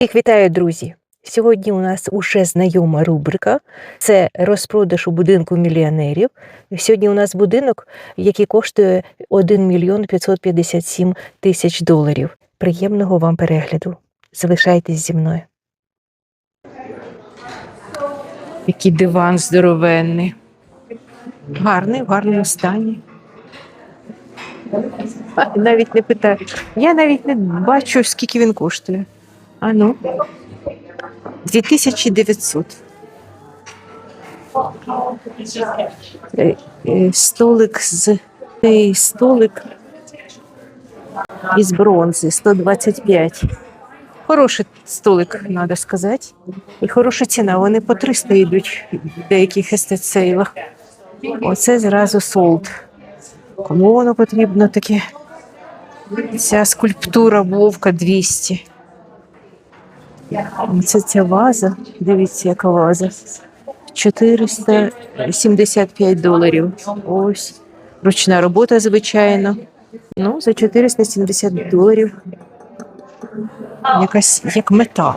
Всіх вітаю, друзі! Сьогодні у нас уже знайома рубрика. Це розпродаж у будинку мільйонерів. Сьогодні у нас будинок, який коштує 1 мільйон 557 тисяч доларів. Приємного вам перегляду. Залишайтесь зі мною. Який диван здоровенний. Гарний, в гарному стані. Навіть не питаю. Я навіть не бачу, скільки він коштує. А ну. 2900. Е, е, Столик з столик із бронзи 125. Хороший столик, треба сказати. І хороша ціна. Вони по 300 йдуть в деяких естетсейлах. Оце зразу солд. Кому воно потрібно таке? Ця скульптура вовка 200. Це ця ваза. Дивіться, яка ваза. 475 доларів. Ось. Ручна робота, звичайно. Ну, за 470 доларів. Якась як метал.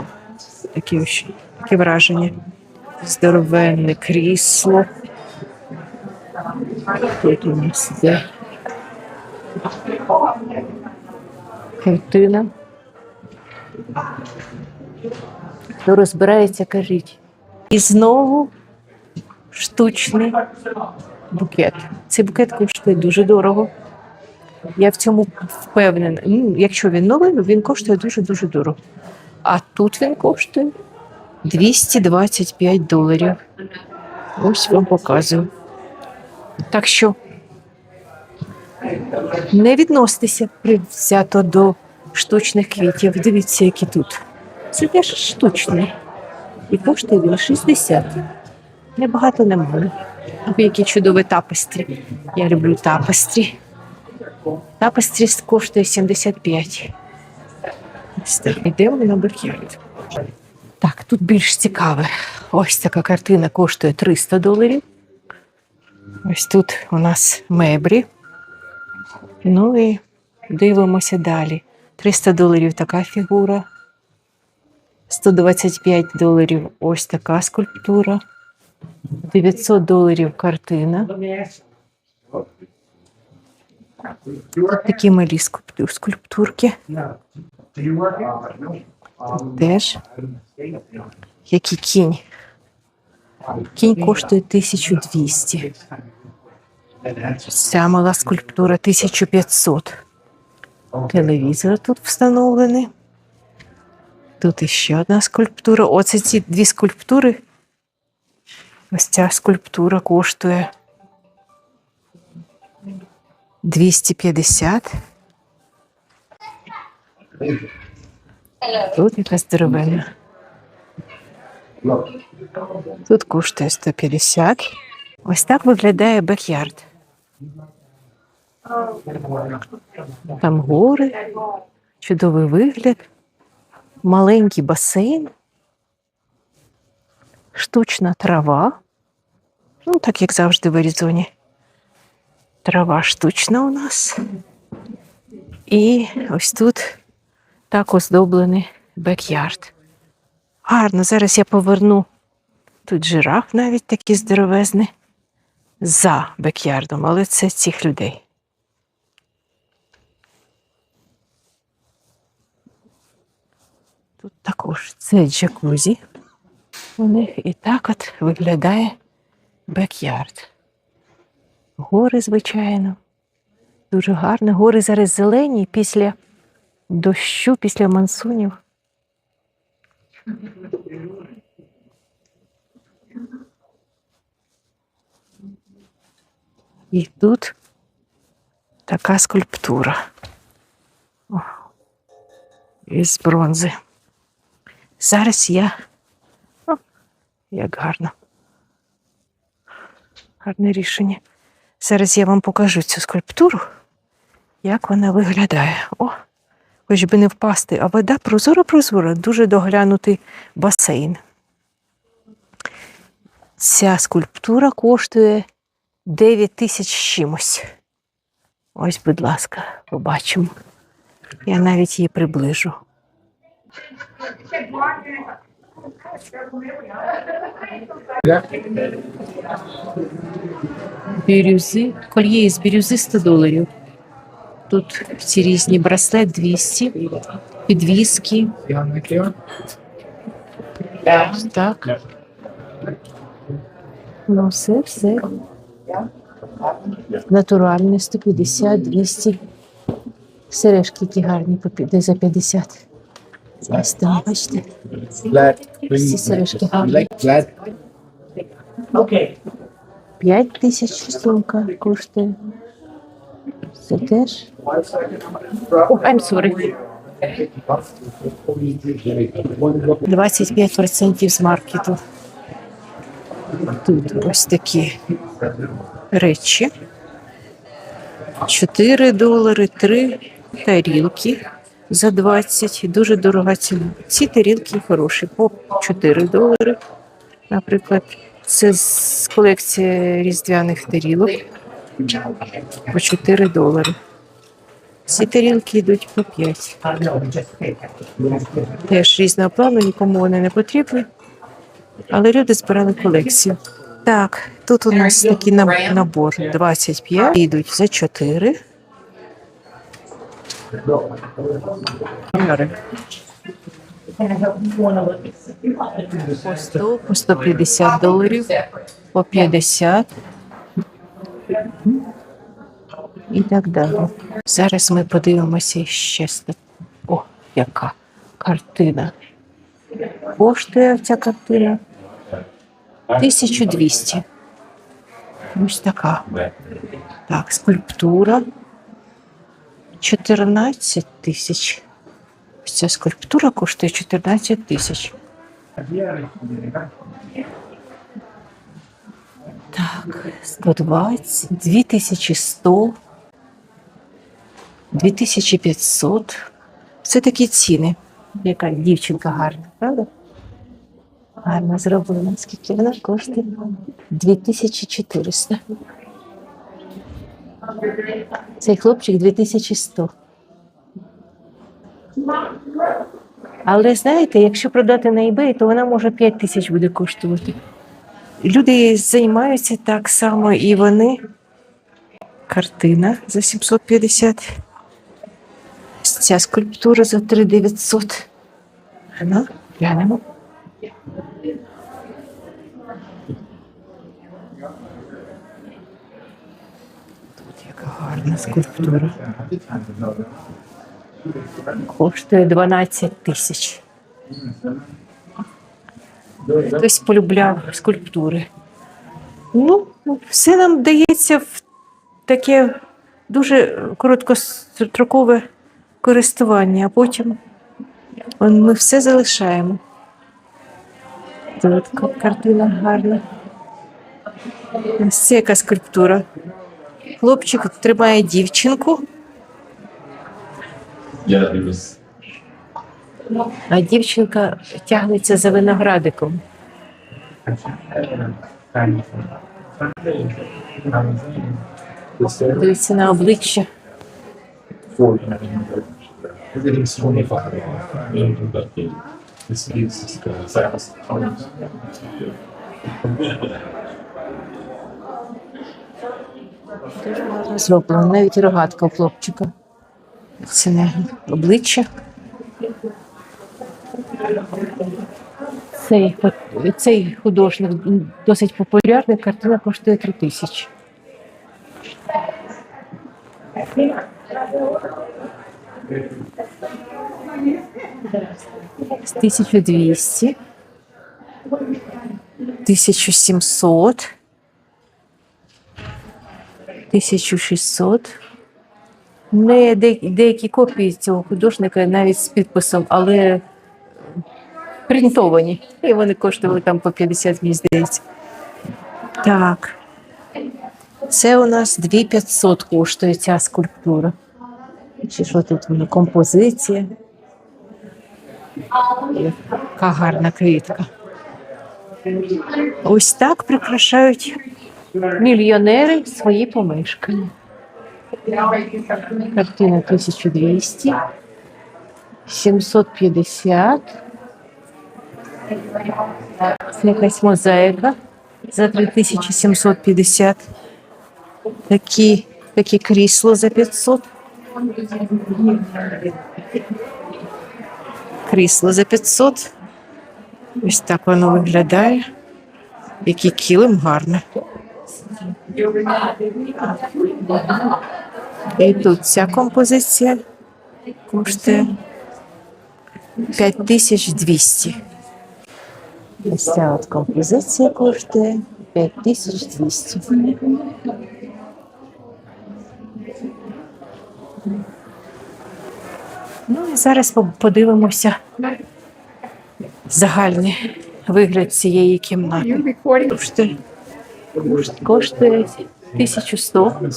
Такі, такі враження. Здоровенне крісло. Тут у нас де картина. Хто розбирається, кажіть. І знову штучний букет. Цей букет коштує дуже дорого. Я в цьому впевнена. Ну, якщо він новий, він коштує дуже-дуже дорого. А тут він коштує 225 доларів. Ось вам показую. Так що не відноситеся привзято до штучних квітів. Дивіться, які тут. Це теж штучний. І коштує він 60. Небагато немає. Ой, які чудові тапестрі. Я люблю тапестрі. Тапестрі коштує 75. Йдемо на бекярд. Так, тут більш цікаве. Ось така картина коштує 300 доларів. Ось тут у нас меблі. Ну і дивимося далі. 300 доларів така фігура. 125 доларів ось така скульптура. 900 доларів картина. Такі малі скульптурки. Тут теж. Який кінь. Кінь коштує 1200. Ця мала скульптура 1500. Телевізор тут встановлений. Тут іще одна скульптура. Оце ці дві скульптури. Ось ця скульптура коштує 250. Тут якась здоровенна. Тут коштує 150. Ось так виглядає бекярд. Там гори, чудовий вигляд, маленький басейн, штучна трава. Ну, так як завжди в Аризоні. Трава штучна у нас. І ось тут так оздоблений бекярд. Гарно, зараз я поверну. Тут жираф навіть такий здоровезний. За бекярдом, але це цих людей. Тут також це джакузі. У них і так от виглядає бекярд. Гори, звичайно. Дуже гарно. Гори зараз зелені після дощу, після мансунів. І тут така скульптура О, із бронзи. Зараз я. О, як гарно. Гарне рішення. Зараз я вам покажу цю скульптуру, як вона виглядає. О, хоч би не впасти, а вода прозора-прозора, дуже доглянутий басейн. Ця скульптура коштує 9 тисяч чимось. Ось, будь ласка, побачимо. Я навіть її приближу. Бірюзи. Кольє із бірюзи 100 доларів. Тут ці різні браслет 200, підвіски. Так. Ну, все, все. Натуральне 150, 200. Сережки які гарні, за 50. Ось бачите. Всі сережки гарні. 5 тисяч сумка коштує. Це теж. О, I'm sorry. 25% з маркету. Тут ось такі речі. 4 долари, 3 тарілки за 20. Дуже дорога ціна. Ці тарілки хороші, по 4 долари. Наприклад, це з колекції різдвяних тарілок по 4 долари. Ці тарілки йдуть по 5. Теж різного плану, нікому вони не потрібні. Але люди збирали колекцію. Так, тут у нас такий набор 25, йдуть за 4. По 100, по 150 доларів, по 50 і так далі. Зараз ми подивимося ще. О, яка картина. Коштує ця картина 1200. Ось така. Так, скульптура 14 тисяч. Ця скульптура коштує 14 тисяч. Так, 120, 2100, 2500. Це такі ціни. Яка дівчинка гарна, правда? Гарно зроблена. Скільки вона коштує? 2400. Цей хлопчик 2100. Але знаєте, якщо продати на eBay, то вона може 5 тисяч буде коштувати. Люди займаються так само і вони. Картина за 750. Ця скульптура за 3900. Ну, глянемо. Гарна скульптура. Коштує 12 тисяч. Хтось полюбляв скульптури. Ну, все нам дається в таке дуже короткострокове користування, а потім ми все залишаємо. Тут картина гарна. Це яка скульптура. Хлопчик тримає дівчинку, а дівчинка тягнеться за виноградиком. Дивиться на обличчя. Зроблено. Навіть рогатка у хлопчика. Це не обличчя. Цей, цей художник досить популярний, картина коштує 3 тисячі. З 1200, 1700, 1600. Не деякі копії цього художника навіть з підписом, але принтовані. І вони коштували там по 50, мені здається. Так. Це у нас 2500 коштує ця скульптура. Чи що тут воно? Композиція. Яка гарна квітка. Ось так прикрашають мільйонери свої помешкання. Картина 1200. 750. Це якась мозаїка за 3750. Такі, такі крісло за 500. Крісло за 500. Ось так воно виглядає. Який килим гарний. І тут ця композиція коштує 5200. Ось ця от композиція коштує 5200. Ну і зараз подивимося загальний вигляд цієї кімнати. Коштує, коштує 1100,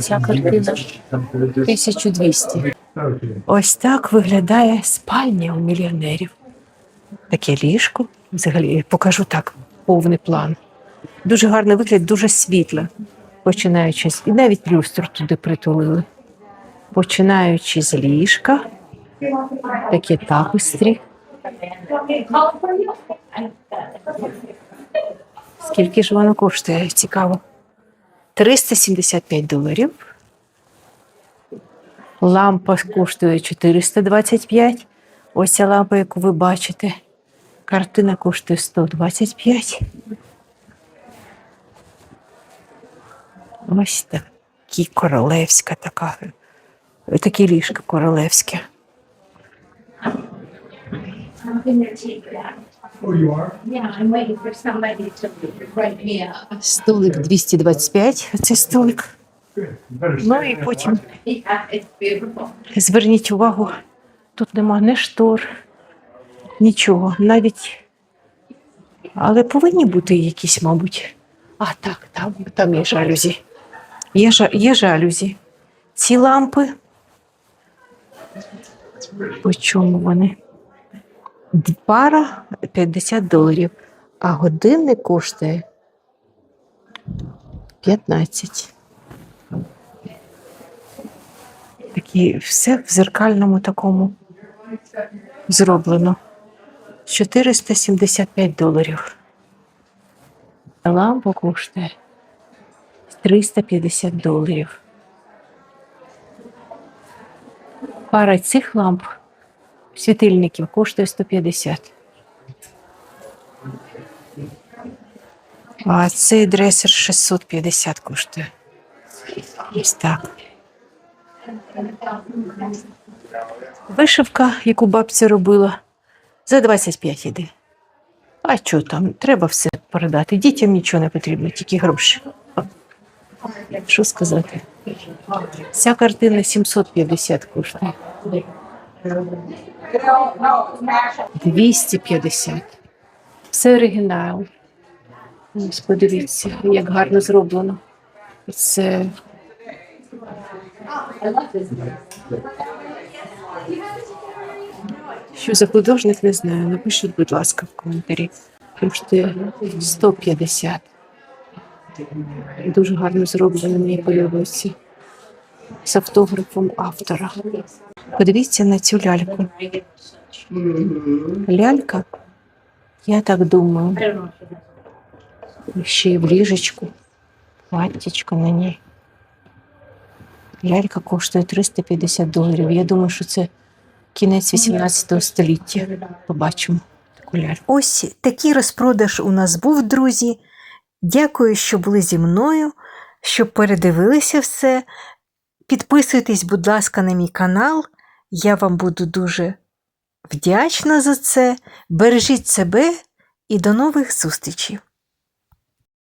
Ця картина. 1200. Ось так виглядає спальня у мільйонерів. Таке ліжко. Взагалі, покажу так, повний план. Дуже гарний вигляд, дуже світле. Починаючи з. І навіть люстру туди притулили. Починаючи з ліжка, такі тапестрі. Скільки ж воно коштує? Цікаво. 375 доларів. Лампа коштує 425. Ось ця лампа, яку ви бачите. Картина коштує 125. Ось такі королевська така. Такі ліжка королевське. I'm that. Oh, you are? Yeah, I'm waiting for somebody to write me up. Столик 225. Оце столик. Good. You better Ну і there. потім Yeah, it's beautiful. Зверніть увагу, тут нема ні штор, нічого, навіть. Але повинні бути якісь, мабуть. А, так, там, там є жалюзі. Є, жа- є жалюзі. Ці лампи. По чому вони? Пара 50 доларів, а годинник коштує 15. Такі все в зеркальному такому зроблено. 475 доларів. Лампа коштує 350 доларів. Пара цих ламп світильників коштує 150. А цей дресер 650 коштує. Ось так. Вишивка, яку бабця робила, за 25 іде. А що там? Треба все продати. Дітям нічого не потрібно, тільки гроші. Що сказати? Ця картина 750 коштує. 250. Все оригінал. Ось подивіться, як гарно зроблено. Це Що за художник, не знаю. Напишіть, будь ласка, в коментарі. Коштує 150. Дуже гарно зроблено, мені подобається. З автографом автора. Подивіться на цю ляльку. Лялька, я так думаю, ще й в ліжечку, платтячко на ній. Лялька коштує 350 доларів. Я думаю, що це кінець 18 століття. Побачимо таку ляльку. Ось такий розпродаж у нас був, друзі. Дякую, що були зі мною, що передивилися все. Підписуйтесь, будь ласка, на мій канал. Я вам буду дуже вдячна за це. Бережіть себе і до нових зустрічей!